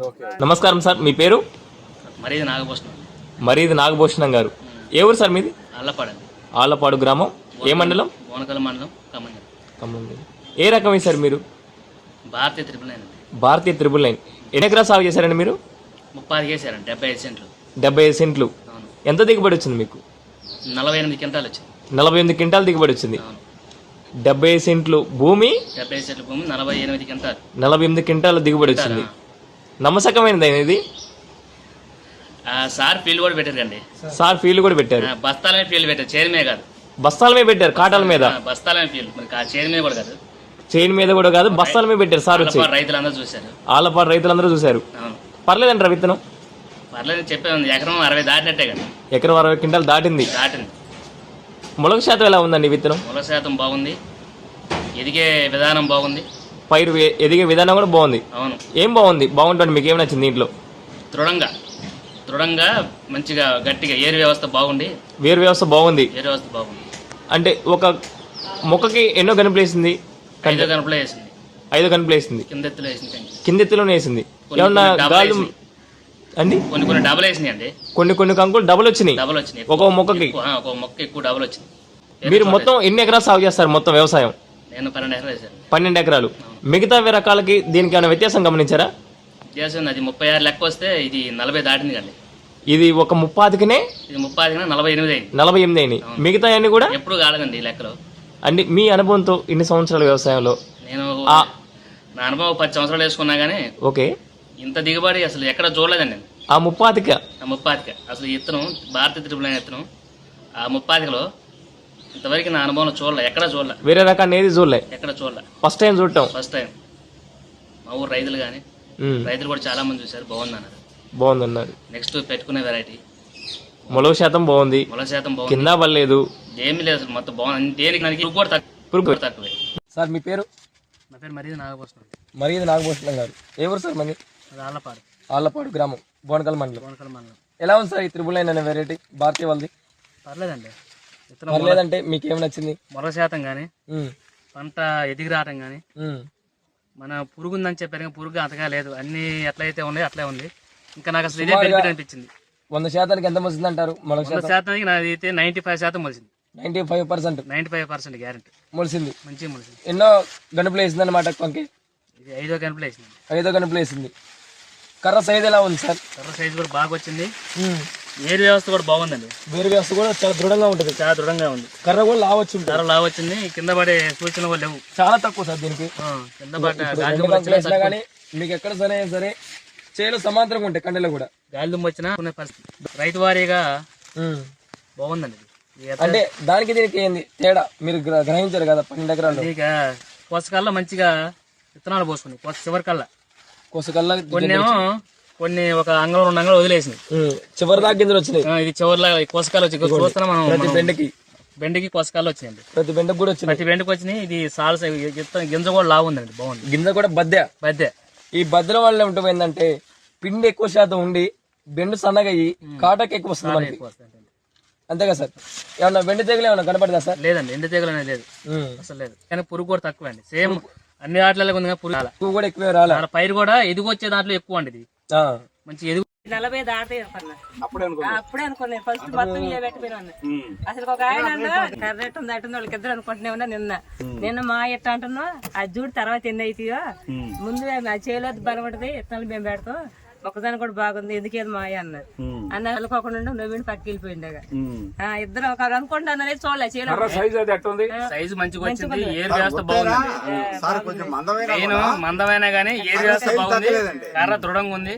నమస్కారం సార్ మీ పేరు? మరీ నాగభూషణం. మరీది నాగభూషణం గారు. ఏ ఊరు సార్ మీది? అల్లపాడండి ఆలపాడు గ్రామం. ఏ మండలం? బోనకల్ మండలం ఖమ్మం. ఖమ్మం. ఏ రకమే సార్ మీరు? Bharatiya triple nine Bharatiya triple nine. ఎన్ని ఎకరాలు సాగు చేశారండి మీరు? ముప్పై ఐదు వేసారండి డెబ్బై ఐదు సెంట్లు. డెబ్బై ఐదు సెంట్లు. ఎంత దిగుబడి వచ్చింది మీకు? నలభై ఎనిమిది క్వింటాలు వచ్చింది. నలభై ఎనిమిది క్వింటాల్ దిగుబడి వచ్చింది. డెబ్బై ఐదు సెంట్లు భూమి డెబ్బై ఐదు సెంట్ల భూమి నలభై ఎనిమిది క్వింటాలు. నలభై ఎనిమిది క్వింటాల్ దిగుబడి వచ్చింది. నమ్మసకమైనది ఇది సార్ ఫీల్డ్ కూడా పెట్టారండి సార్ ఫీల్డ్ కూడా పెట్టారు. ఆ, బస్తాలమే ఫీల్డ్ పెట్టారు చైర్ మీద కాదు. బస్తాల మీద పెట్టారు కాటాల మీద. ఆ, బస్తాలమే ఫీల్డ్ మరి చైర్ మీద కూడా కాదు. చైన్ మీద కూడా కాదు బస్తాల మీద పెట్టారు సార్ వచ్చి. రైతులందరూ చూశారు. ఆలపాడు రైతులందరూ చూశారు. పర్లేదంటారా విత్తనం? పర్లేదు చెప్పాను ఎకరం అరవై దాటినట్టే కదా. ఎకరం అరవై క్వింటాల్ దాటింది. దాటింది. మొలక శాతం ఎలా ఉందండి విత్తనం? మూల శాతం బాగుంది. ఎదిగే విధానం బాగుంది. పైరు ఎదిగే విధానం కూడా బాగుంది. అవును. ఏం బాగుంది? బాగుంటుంది. మీకు ఏం నచ్చింది దీంట్లో? దృఢంగా. దృఢంగా మంచిగా గట్టిగా ఏరు వ్యవస్థ బాగుండి వేరు వ్యవస్థ బాగుంది. ఏరు వ్యవస్థ బాగుంది. అంటే ఒక మొక్కకి ఎన్నో కనిపిలేసింది ఐదో కనుపలో వేసింది. ఐదు కనిపిలేసింది కింద ఎత్తులో వేసింది కంకి. కింద ఎత్తులోనే వేసింది. కొన్ని ఏమన్నా కొన్ని డబల్ గాలి వేసినాయి. అండి? కొన్ని కొన్ని డబల్ వేసినాయి అండి. కొన్ని కొన్ని కంకులు డబుల్ వచ్చినాయి. డబల్ వచ్చినాయి. ఒక్కో మొక్కకి. ఎక్కువ, ఆ, ఒక మొక్క ఎక్కువ డబల్ వచ్చింది. మీరు మొత్తం ఎన్ని ఎకరాలు సాగు చేస్తారు మొత్తం వ్యవసాయం? నేను పన్నెండు ఎకరాలు వేసాను పన్నెండు ఎకరాలు. మిగతా రకాలకి దీనికి ఏమైనా వ్యత్యాసం గమనించారా? అది ముప్పై ఆరు లెక్క వస్తే ఇది నలభై దాటింది కండి ఇది ఒక ముప్పాతికినే ఇది ముప్పై ఆరు కన్నా నలభై ఎనిమిది అయింది. నలభై ఎనిమిది అయినాయి మిగతా అన్ని కూడా? ఎప్పుడు కాలేదండి ఈ లెక్కలో. అంటే మీ అనుభవంతో ఇన్ని సంవత్సరాల వ్యవసాయంలో? నేను ఆ. నా అనుభవం పది సంవత్సరాలు వేసుకున్నా కానీ ఓకే. ఇంత దిగుబడి అసలు ఎక్కడ చూడలేదండి నేను. ఆ ముప్పాతిక? ఆ ముప్పాతిక. అసలు ఈ ఇత్తనం భారతీయ త్రిపుల ఇత్తనం ఆ ముప్పాతికలో ఇంతవరకు నా అనుభవంలో చూడలే ఎక్కడ చూడలే. వేరే రకాన్ని ఏది చూడలే? ఎక్కడ చూడలే. ఫస్ట్ టైం చూడటం. ఫస్ట్ టైం మా ఊరు రైతులు కానీ రైతులు కూడా చాలా మంది చూశారు బాగుంది అన్నారు బాగుందన్నారు. నెక్స్ట్ పెట్టుకునే వెరైటీ మొలవ శాతం బాగుంది. మొల శాతం బాగుంది. కింద పడలేదు. ఏమీ లేదు అసలు మొత్తం బాగుంది. దేనికి నాకు పురుగు కూడా తక్కువ. పురుగు పురుగు తక్కువే. సార్ మీ పేరు? నా పేరు మరీ నాగభూషణం మరి ఇది నాగభూషణం గారు. ఏ ఊరు సార్ మంది ఆళ్ళపాడు. ఆళ్ళపాడు గ్రామం బోనకల్ మండలం. కోనకల మండలం. ఎలా ఉంది సార్ ఈ త్రిబుల్ నైన్ అనే వెరైటీ భారతీయ వాళ్ళది? పర్లేదండి. పర్లేదంటే మీకు ఏం నచ్చింది? మొల శాతం కానీ పంట ఎదిగి కానీ ఉమ్. మన పురుగు ఉందని చెప్పారు పురుగు అంతగా లేదు. అన్ని ఎట్లయితే ఉన్నాయో అట్లే ఉంది. ఇంకా నాకు అసలు ఇదే బెనిఫిట్ అనిపించింది. వంద శాతానికి ఎంత వస్తుంది అంటారు వంద శాతం? శాతానికి నాది అయితే నైంటీ ఫైవ్ శాతం మొలిసింది ninety five percent. Ninety five percent guarantee. మొలిసింది మంచిగా మొలిసింది ఎన్నో గణపులు వేసింది అనమాట కొంకి? ఇది ఐదో గంటలు వేసింది. ఐదో గణపులు వేసింది. కర్ర సైజ్ ఎలా ఉంది సార్? కర్ర సైజు కూడా బాగా వచ్చింది. ఏరు వ్యవస్థ కూడా బాగుందండి. వేరు వ్యవస్థ కూడా చాలా దృఢంగా ఉంటుంది. చాలా దృఢంగా ఉంది. కర్ర కూడా లావచ్చు ఉంటుంది ధర లావు వచ్చింది కింద పడే సూచనలు కూడా లేవు. చాలా తక్కువ సార్ దీనికి. కింద వేసినా కానీ మీకు ఎక్కడ సరే సరే చేలు సమాంతరంగా ఉంటాయి కండలు కూడా. గాలి వచ్చినా పరిస్థితి. రైతు వారీగా. బాగుందండి అంటే దానికి దీనికి ఏంది తేడా? మీరు గ్ర- గ్రహించారు కదా పన్నెండు ఎకరాలు ఇక కోసకల్లా మంచిగా విత్తనాలు పోసుకుని కోస చివరికల్లా. కొసకల్లా కొన్ని ఏమో కొన్ని ఒక అంగళం రెండు అంగళం వదిలేసినాయి. ఉమ్. చివరి దాకా గింజలు వచ్చినాయి. ఇది చివరిలో కోసకాలు వచ్చి చూస్తున్నా మనం బెండకి. బెండికి కోసకాలు వచ్చినాయండి. ప్రతి బెండకు కూడా వచ్చినాయి. ప్రతి బెండికి వచ్చినాయి. ఇది సాల్స గింజ కూడా లావు ఉందండి బాగుంది. గింజ కూడా బద్దె. మధ్య ఈ బద్దెల వల్ల ఏంటంటే పిండి ఎక్కువ శాతం ఉండి బెండు సన్నగా అయ్యి కాటకి ఎక్కువ వస్తుంది. అంతేగా సార్? ఏమన్నా బెండి తెగులు ఏమన్నా కనపడదా సార్? లేదండి ఎండు తెగులు అనేది లేదు. అసలు లేదు. కానీ పురుగు కూడా తక్కువ అండి సేమ్ అన్ని ఆటలలో ఉంది పురుగు కూడా ఎక్కువ రాలే? పైరు కూడా ఎదిగొచ్చే దాంట్లో ఎక్కువ అండి ఇది. మంచి ఎదుగు నలభై దాటే అనుకున్నా. అప్పుడే అనుకున్నాను ఫస్ట్ మొత్తం ఇవే పెట్టిపోయినా అసలు ఒక ఆయన అన్నా కర్రెట్ ఉంది అటు వాళ్ళకి ఇద్దరు అనుకుంటూనే ఉన్నా నిన్న. నిన్న మా ఎట్ట అంటున్నా అది చూడు తర్వాత ఎన్ని అవుతాయో ముందు ఆ చేలో బలపడది ఇత్తనాలు మేము పెడతాం. మొక్కదాని కూడా బాగుంది ఎందుకు ఏది మాయ అన్నారు. అన్న వెళ్ళకోకుండా నవ్విండి పక్కకి వెళ్ళిపోయిండగా ఆ, ఇద్దరు ఒక అనుకుంటాను అనేది చూడలే సైజు మంచిగా వచ్చింది ఏరు వ్యవస్థ బాగుంది? మందమైన గానీ ఏరు వ్యవస్థ బాగుంది? కర్ర దృఢంగా ఉంది.